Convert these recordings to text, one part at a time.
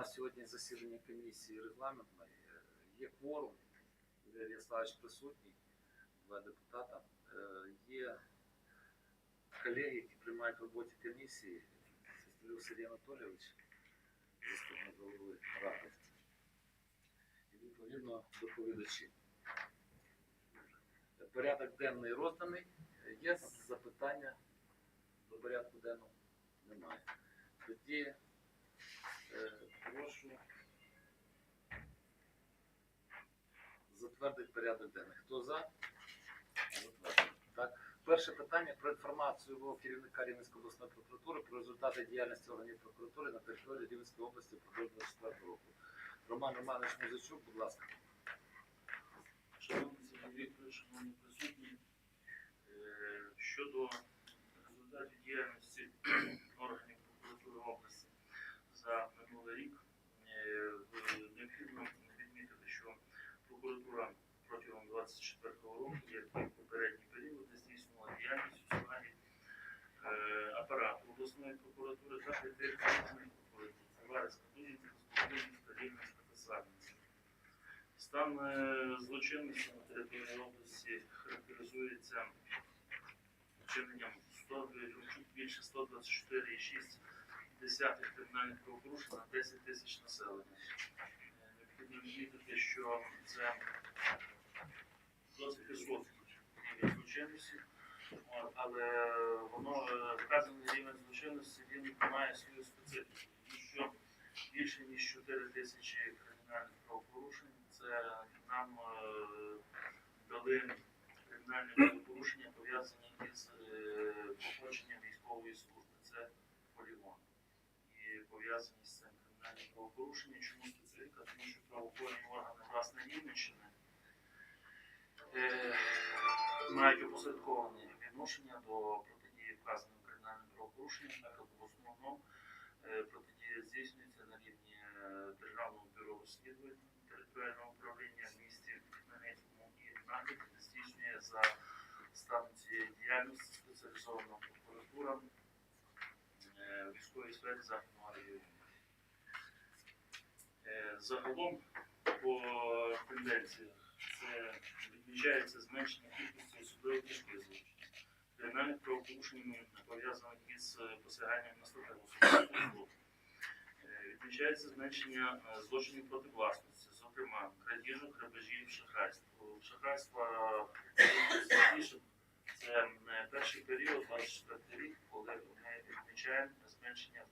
нас сьогодні засідання комісії регламентної. Е, Є кворум, Юрій Ярославович присутній, два депутата. Е, Є колеги, які приймають в роботі комісії. Сестрюк Сергій Анатолійович, заступник голови ради. І відповідно доповідачі. Порядок денний розданий. Є запитання до порядку денного? Немає. Тоді е, прошу затвердити порядок денний. Хто за? Так. Перше питання про інформацію керівника Рівненської обласної прокуратури про результати діяльності органів прокуратури на території Рівненської області впродовж 24 року. Роман Романович Музичук, будь ласка. Шановний Сергій шановні присутні, е, щодо результатів діяльності органів прокуратури області за минулий рік, е, в- необхідно відмітити, що прокуратура протягом 24 року, як і попередні періоди, здійснювала діяльність у складі апарату обласної прокуратури та територіальної прокуратури Варська, Столбинська, Рівненська та Сарненська. Стан е, злочинності на території області характеризується вчиненням 100, більше 124,6 кримінальних правопорушень на 10 тисяч населення. Необхідно відмітити, що це досить високий рівень злочинності, але воно е, вказаний рівень злочинності він має свою специфіку, тому що більше ніж 4 тисячі кримінальних правопорушень. Це нам е, дали кримінальні правопорушення пов'язані із е, походженням військової служби. Це полігон. І пов'язані з цим кримінальні правопорушення. Чому специфіка? Тому що правоохоронні органи власне Рівненщини е, мають опосередковане відношення до протидії вказаним кримінальним правопорушенням, так як в основному е, протидія здійснюється на рівні е, Державного бюро розслідувань територіального управління в місті Хмельницькому і нагляд здійснює за станом цієї діяльності спеціалізована прокуратура в військовій сфері західного Загалом по тенденціях це відмічається зменшення кількості особливо тяжких злочинів. Кримінальних правопорушень пов'язаних із е, посяганням на статеву свободу. Е, Відмічається зменшення е, злочинів проти власності, зокрема крадіжок, грабежів, шахрайство. Шахрайства це е, перший період, 24 рік, коли ми відмічаємо зменшення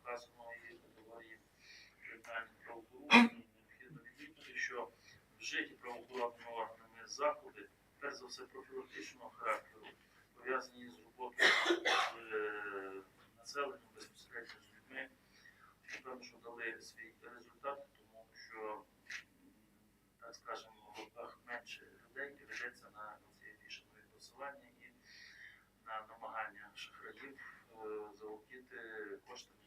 кримінальних правопорушень. Необхідно відмітити, що вжиті правоохоронними органами заходи, перш за все профілактичного характеру, пов'язані з роботою з е, населенням безпосередньо з людьми, напевно, що дали свій результат, тому що, так скажемо, в руках менше людей ведеться на ці фішингові посилання і на намагання шахраїв е, заволодіти громадян.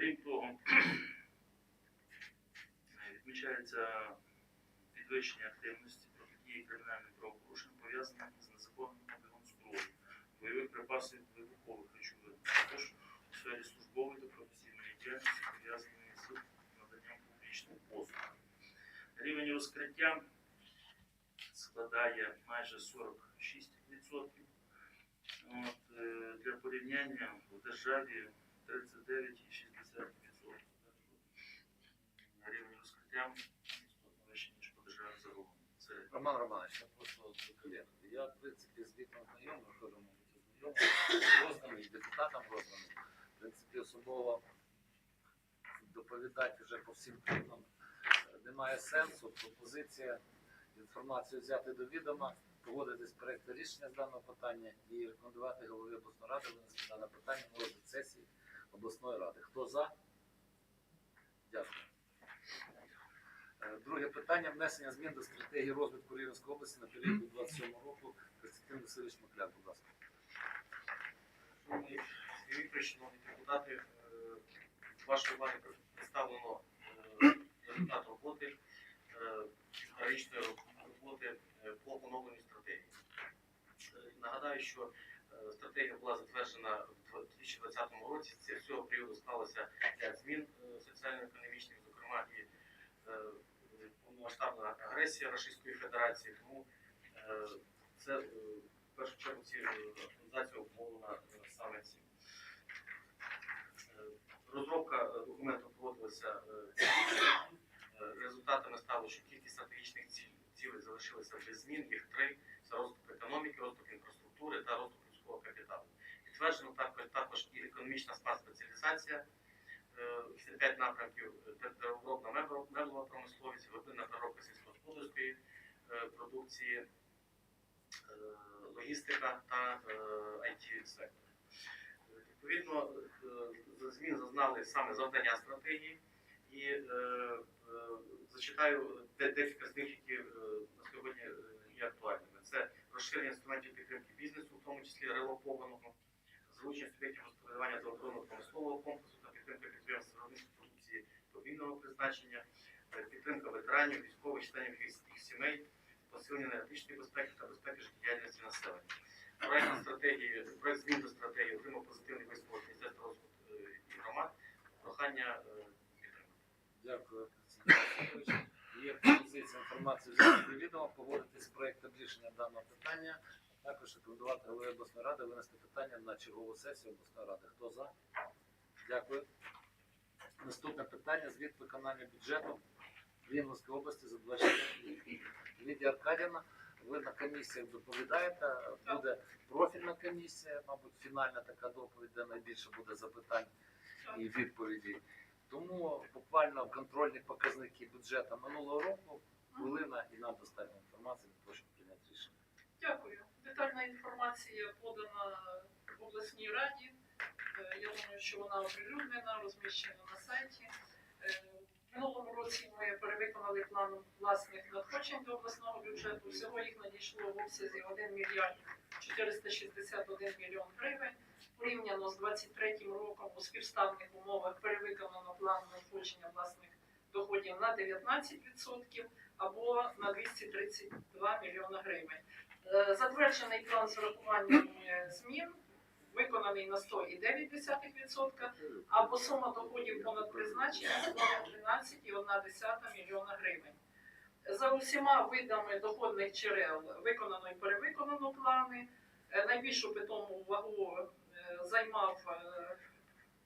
Крім того, відмічається підвищення активності протидії кримінальним правопорушенням, пов'язаним з незаконним обігом зброї, бойових припасів вибухових речовин, також у сфері службової та професійної діяльності, пов'язаної з наданням публічних послуг. Рівень розкриття складає майже 46%. От, е, для порівняння в державі 39,6%. Роман Романович, я просто колег. Я, в принципі, з знайомий, ми теж, мабуть, знайомий, розданий, депутатам розданий. В принципі, особливо доповідати вже по всім пунктам е, немає сенсу. Пропозиція інформацію взяти до відома, погодитись проєкт рішення з даного питання і рекомендувати голові обласної ради винести дане питання на розгляд сесії обласної ради. Хто за? Дякую. Е, Друге питання внесення змін до стратегії розвитку Рівненської області на період до 27 року. Костянтин Васильович Макляк, будь ласка. Шановні Вікторович, шановні депутати, е, вашій увазі представлено е, результат роботи, героїчної роботи по оновленій стратегії. Нагадаю, що стратегія була затверджена 2020 році. З цього періоду склалося 5 змін е, соціально-економічних, зокрема і е, повномасштабна агресія Російської Федерації. Тому е, це е, в першу чергу ці е, актуалізація обумовлена е, саме цим. Е, Розробка е, документу проводилася е. Е, Результатами стало, що кількість стратегічних цілей залишилася без змін. Їх три це розвиток економіки, розвиток інфраструктури та розвиток людського капіталу. Підтверджено економічна спецспеціалізація. Е, Це п'ять напрямків е, деревообробна мебло- меблова промисловість, глибинна переробка сільськогосподарської е, продукції, е, логістика та it сектор. Відповідно, е, змін зазнали саме завдання стратегії і е, е, зачитаю декілька з них, які е, на сьогодні е, є актуальними. Це розширення інструментів підтримки бізнесу, в тому числі релокованого, залучення суб'єктів господарювання до оборонно-промислового комплексу та підтримка підприємств виробництва продукції подвійного призначення, е, підтримка ветеранів, військових членів їх сімей, посилення енергетичної безпеки та безпеки життєдіяльності населення. Проект стратегії, проект змін до стратегії отримав позитивний висновок Міністерства розвитку е, і громад. Прохання е, підтримати. Дякую. Є пропозиція інформацію взяти до відома, погодити з проектом рішення даного питання. Також рекомендувати голові обласної ради винести питання на чергову сесію обласної ради. Хто за? Дякую. Наступне питання звіт виконання бюджету Рівненської області за 24 рік. Лідія Аркадівна, ви на комісіях доповідаєте. Буде профільна комісія, мабуть, фінальна така доповідь, де найбільше буде запитань і відповідей. Тому буквально контрольні показники бюджету минулого року, хвилина і нам достатньо інформації для того, щоб прийняти рішення. Дякую. Детальна інформація подана в обласній раді. Е, Я думаю, що вона оприлюднена, розміщена на сайті. Е, В минулому році ми перевиконали план власних надходжень до обласного бюджету. Всього їх надійшло в обсязі 1 мільярд 461 мільйон гривень. Порівняно з 23 роком у співставних умовах перевиконано план надходження власних доходів на 19% або на 232 мільйона гривень. Е, Затверджений план з урахуванням е, змін виконаний на 100,9% або сума доходів понад призначення складає 13,1 мільйона гривень. За усіма видами доходних джерел виконано і перевиконано плани. Е, Найбільшу питому вагу займав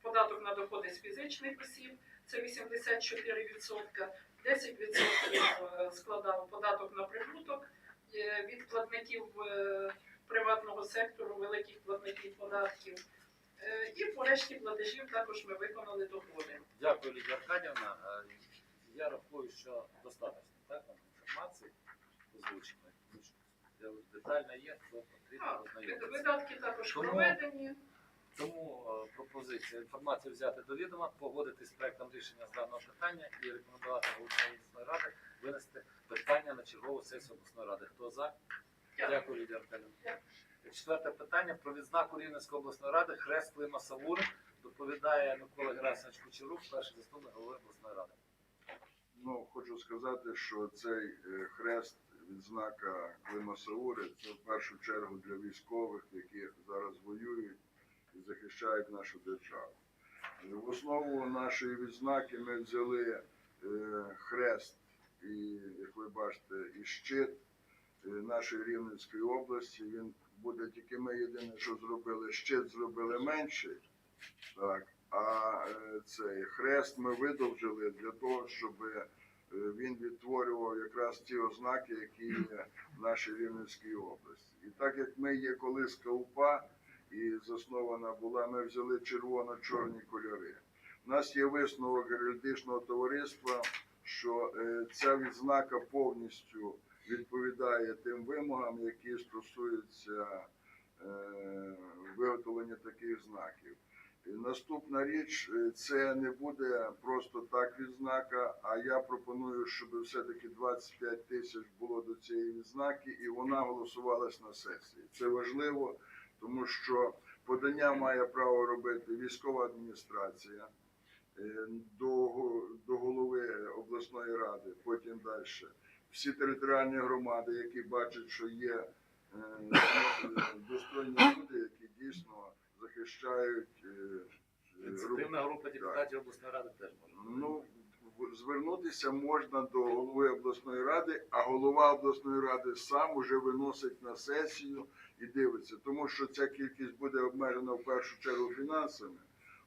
податок на доходи з фізичних осіб, це 84%, 10% складав податок на прибуток від платників е, приватного сектору, великих платників податків. Е, І по решті платежів також ми виконали доходи. Дякую, Лідія Аркадівна. Е, Я рахую, що достатньо так, інформації озвученої. Детально є, хто потрібно ознайомитися. Видатки також Тому- проведені. Тому е, пропозиція інформацію взяти до відома, погодити з проектом рішення з даного питання і рекомендувати головної обласної ради винести питання на чергову сесію обласної ради. Хто за? Дякую. Лідія Аркадівна. Четверте питання про відзнаку Рівненської обласної ради Хрест Клима Савури. Доповідає Микола Герасимович Кучерук, перший заступник голови обласної ради. Ну, хочу сказати, що цей е, хрест, відзнака Клима Саури, це в першу чергу для військових, які зараз воюють і захищають нашу державу. В основу нашої відзнаки ми взяли е, хрест і, як ви бачите, і щит нашої Рівненської області. Він буде тільки ми єдине, що зробили, щит зробили менший. Так, а е, цей хрест ми видовжили для того, щоб е, він відтворював якраз ті ознаки, які є в нашій Рівненській області. І так як ми є колиска УПА і заснована була, ми взяли червоно-чорні кольори. У нас є висновок геральдичного товариства, що е, ця відзнака повністю відповідає тим вимогам, які стосуються е, виготовлення таких знаків. Наступна річ е, це не буде просто так відзнака, а я пропоную, щоб все-таки 25 тисяч було до цієї відзнаки, і вона голосувалась на сесії. Це важливо, тому що подання має право робити військова адміністрація до, го- до голови обласної ради, потім далі. Всі територіальні громади, які бачать, що є е, е, достойні люди, які дійсно захищають е, Е, Ініціативна група депутатів обласної ради теж може. Ну, звернутися можна до голови обласної ради, а голова обласної ради сам уже виносить на сесію і дивиться, тому що ця кількість буде обмежена в першу чергу фінансами.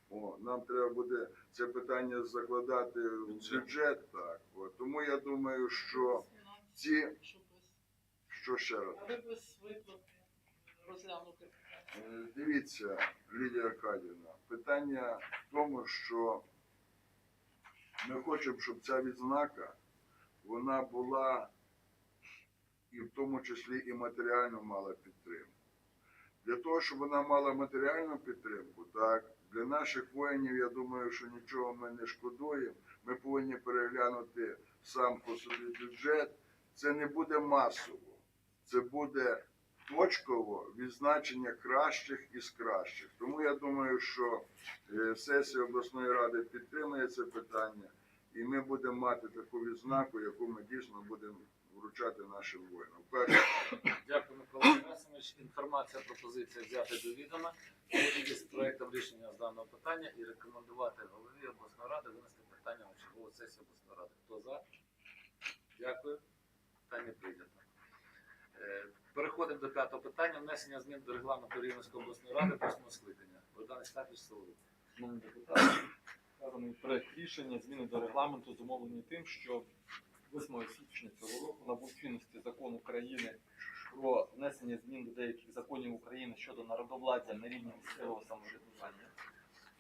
О, нам треба буде це питання закладати в бюджет. Так, от. Тому я думаю, що ці, що ще раз. Виплати розглянути. Е, Дивіться, Лідія Аркадівна, питання в тому, що ми хочемо, щоб ця відзнака вона була і в тому числі і матеріально мала підтримку. Для того, щоб вона мала матеріальну підтримку, так, для наших воїнів, я думаю, що нічого ми не шкодуємо. Ми повинні переглянути сам по собі бюджет. Це не буде масово, це буде точково відзначення кращих із кращих. Тому я думаю, що е, сесія обласної ради підтримує це питання, і ми будемо мати таку відзнаку, яку ми дійсно будемо вручати нашим воїнам. Перше, Дякую, Микола Інформація, пропозиція взяти до відома, з проектом рішення з даного питання і рекомендувати голові обласної ради винести питання на чергову сесію обласної ради. Хто за? Дякую. Питання прийнято. Е, Переходимо до п'ятого питання. Внесення змін до регламенту Рівненської обласної ради восьмого скликання. Богдан Стафіч Соловій. Шановні депутати, вказаний проект рішення зміни до регламенту зумовлені тим, що 8 січня цього року набув чинності закон України про внесення змін до деяких законів України щодо народовладдя на рівні місцевого самоврядування.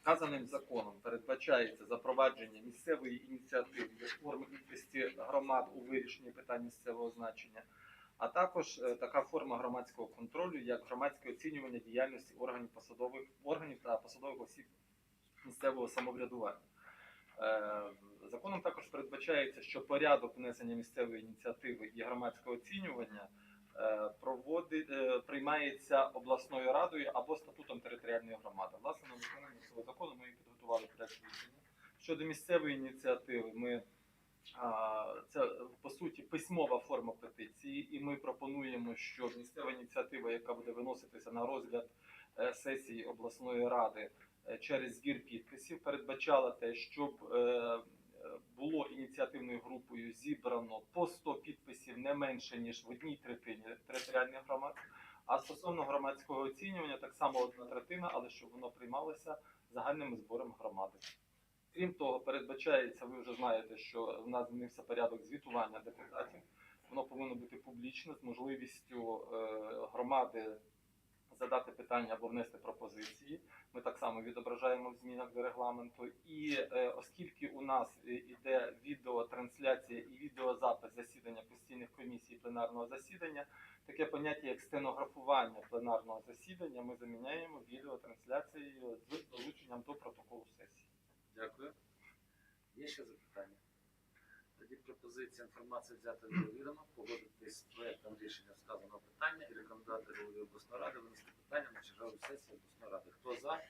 Вказаним законом передбачається запровадження місцевої ініціативи як форми участі громад у вирішенні питань місцевого значення, а також е, така форма громадського контролю, як громадське оцінювання діяльності органів посадових органів та посадових осіб місцевого самоврядування. Е, Законом також передбачається, що порядок внесення місцевої ініціативи і громадського оцінювання проводить, е, приймається обласною радою або статутом територіальної громади. Власне, на виконання цього закону ми підготували проект рішення. Щодо місцевої ініціативи, ми це по суті письмова форма петиції, і ми пропонуємо, що місцева ініціатива, яка буде виноситися на розгляд е, сесії обласної ради е, через збір підписів, передбачала те, щоб е, е, було ініціативною групою зібрано по 100 підписів не менше ніж в одній третині територіальних громад. А стосовно громадського оцінювання, так само одна третина, але щоб воно приймалося загальними зборами громади. Крім того, передбачається, ви вже знаєте, що в нас змінився порядок звітування депутатів. Воно повинно бути публічне з можливістю е, громади задати питання або внести пропозиції. Ми так само відображаємо в змінах до регламенту. І е, оскільки у нас е, іде відеотрансляція і відеозапис засідання постійних комісій пленарного засідання, таке поняття як стенографування пленарного засідання ми заміняємо відеотрансляцією з долученням до протоколу сесії. Дякую. Є ще запитання? Тоді пропозиція інформації взяти до відома, погодитись з проектом рішення сказаного питання і рекомендувати голові обласної ради винести питання на чергову сесію обласної ради. Хто за?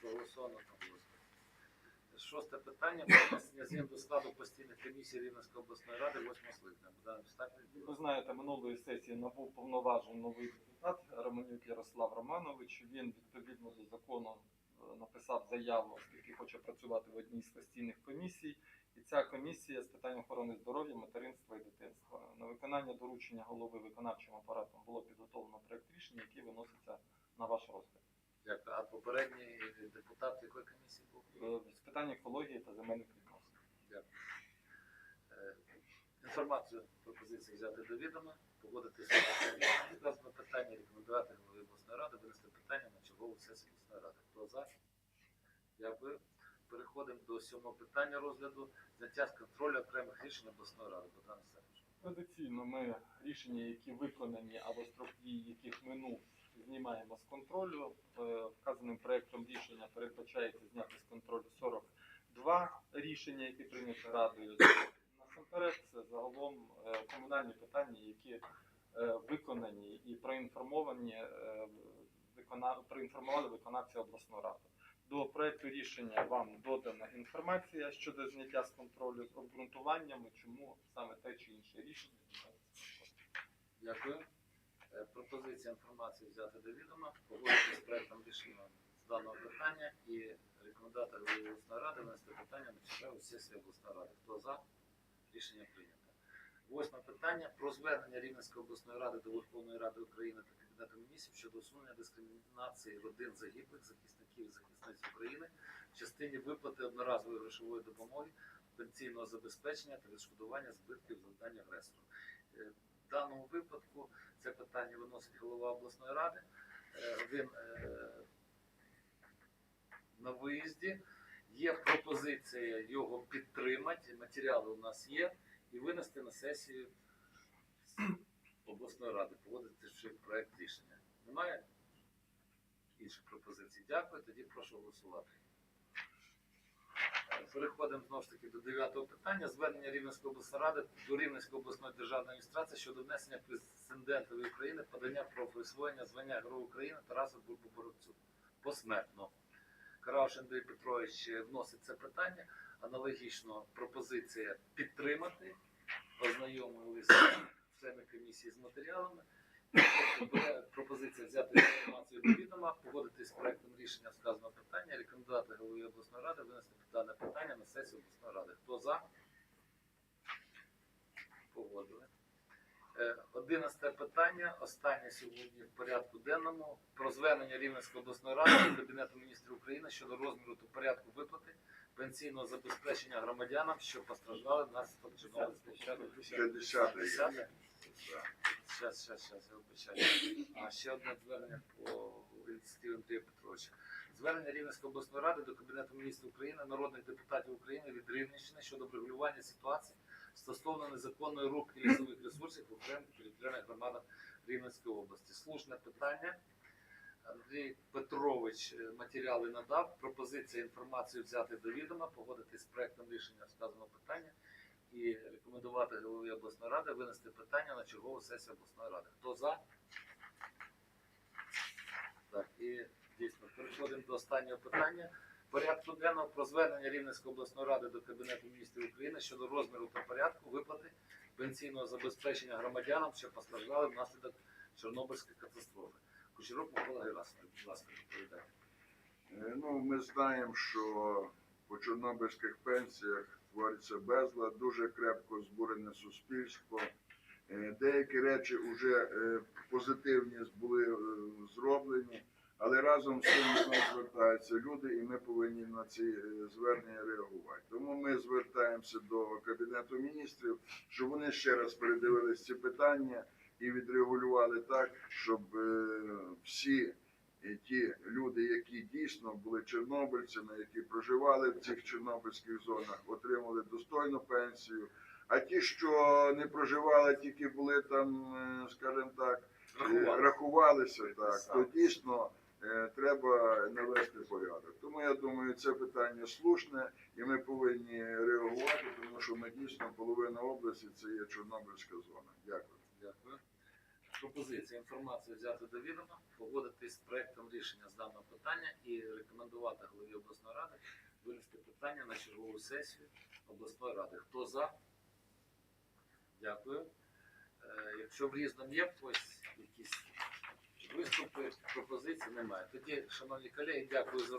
Проголосовано одноголосно. Шосте питання про внесення змін до складу постійних комісій Рівненської обласної ради восьмого скликання. Богдан Остапівич, Ви знаєте, минулої сесії набув повноважень новий депутат Романюк Ярослав Романович. Він відповідно до закону написав заяву, оскільки хоче працювати в одній з постійних комісій. І ця комісія з питань охорони здоров'я, материнства і дитинства. На виконання доручення голови виконавчим апаратом було підготовлено проект рішення, який виноситься на ваш розгляд. Дякую. А попередній депутат якої комісії був? Е, З питань екології та земельних відносин. Е, Інформацію пропозиції взяти до відома, погодити сказане питання, рекомендувати голові обласної ради, винести питання на чергову сесію обласної ради. Хто за? Дякую. Переходимо до сьомого питання розгляду зняття з контролю окремих рішень обласної ради. Богдан Олександрович. Традиційно ми рішення, які виконані або строк дії яких минув, знімаємо з контролю. Е, Вказаним проектом рішення передбачається зняти з контролю 42 рішення, які прийняті радою. Насамперед, це загалом е, комунальні питання, які е, виконані і проінформовані е, проінформували виконавця обласної ради. До проекту рішення вам додана інформація щодо зняття з контролю з обґрунтуваннями, чому саме те чи інше рішення. Дякую. Пропозиція інформації взяти до відома, погодити з проектом рішення з даного питання і рекомендувати голові обласної ради винести питання на чергову сесію обласної ради. Хто за? Рішення прийнято. Восьме питання про звернення Рівненської обласної ради до Верховної Ради України та Кабінету міністрів щодо усунення дискримінації родин загиблих захисників і захисниць України в частині виплати одноразової грошової допомоги, пенсійного забезпечення та відшкодування збитків завдань агресору. Е, В даному випадку це питання виносить голова обласної ради. Е, Він е, на виїзді. Є пропозиція його підтримати. Матеріали у нас є і винести на сесію обласної ради, погодити ще проект рішення. Немає інших пропозицій? Дякую. Тоді прошу голосувати. Переходимо знову ж таки до дев'ятого питання. Звернення Рівненської обласної ради до Рівненської обласної державної адміністрації щодо внесення президентові України подання про присвоєння звання Герою України Тарасу Бурбу-Боровцю посмертно. Карауш Андрій Петрович вносить це питання. Аналогічно пропозиція підтримати, ознайомилися члени комісії з матеріалами. Пропозиція взяти інформацію до відома, погодити з проектом рішення вказаного питання, рекомендувати голові обласної ради винести дане питання на сесію обласної ради. Хто за? Погодили. Е, Одинадцяте питання, останнє сьогодні в порядку денному, про звернення Рівненської обласної ради до Кабінету міністрів України щодо розміру та порядку виплати пенсійного забезпечення громадянам, що постраждали внаслідок Чорнобильської П'ятдесятий. Зараз, зараз, зараз, я вибачаю. А ще одне звернення по ініціативі Андрія Петровича. Звернення Рівненської обласної ради до Кабінету міністрів України, народних депутатів України від Рівненщини щодо врегулювання ситуації стосовно незаконної рубки лісових ресурсів в територіальних громадах Рівненської області. Слушне питання. Андрій Петрович е, матеріали надав. Пропозиція інформацію взяти до відома, погодити з проектом рішення сказаного питання і рекомендувати голові обласної ради винести питання на чергову сесію обласної ради. Хто за? Так, і дійсно переходимо до останнього питання. Порядку денного про звернення Рівненської обласної ради до Кабінету міністрів України щодо розміру та порядку виплати пенсійного забезпечення громадянам, що постраждали внаслідок Чорнобильської катастрофи. Кучерук Микола Герасимович, будь ласка, відповідайте. Е, Ну, ми знаємо, що по чорнобильських пенсіях твориться безлад, дуже крепко збурене суспільство. Е, Деякі речі вже позитивні були е, зроблені, але разом з цим нас звертаються люди, і ми повинні на ці е, звернення реагувати. Тому ми звертаємося до Кабінету міністрів, щоб вони ще раз передивились ці питання і відрегулювали так, щоб е, всі ті люди, які дійсно були чорнобильцями, які проживали в цих чорнобильських зонах, отримали достойну пенсію. А ті, що не проживали, тільки були там, е, скажімо так, е, рахувалися, так, то дійсно е, треба навести порядок. Тому я думаю, це питання слушне, і ми повинні реагувати, тому що ми дійсно половина області це є Чорнобильська зона. Дякую. Дякую. Пропозиція інформацію взяти до відома, погодити з проектом рішення з даного питання і рекомендувати голові обласної ради винести питання на чергову сесію обласної ради. Хто за? Дякую. Е, Якщо в різному є ось якісь виступи, пропозиції немає. Тоді, шановні колеги, дякую за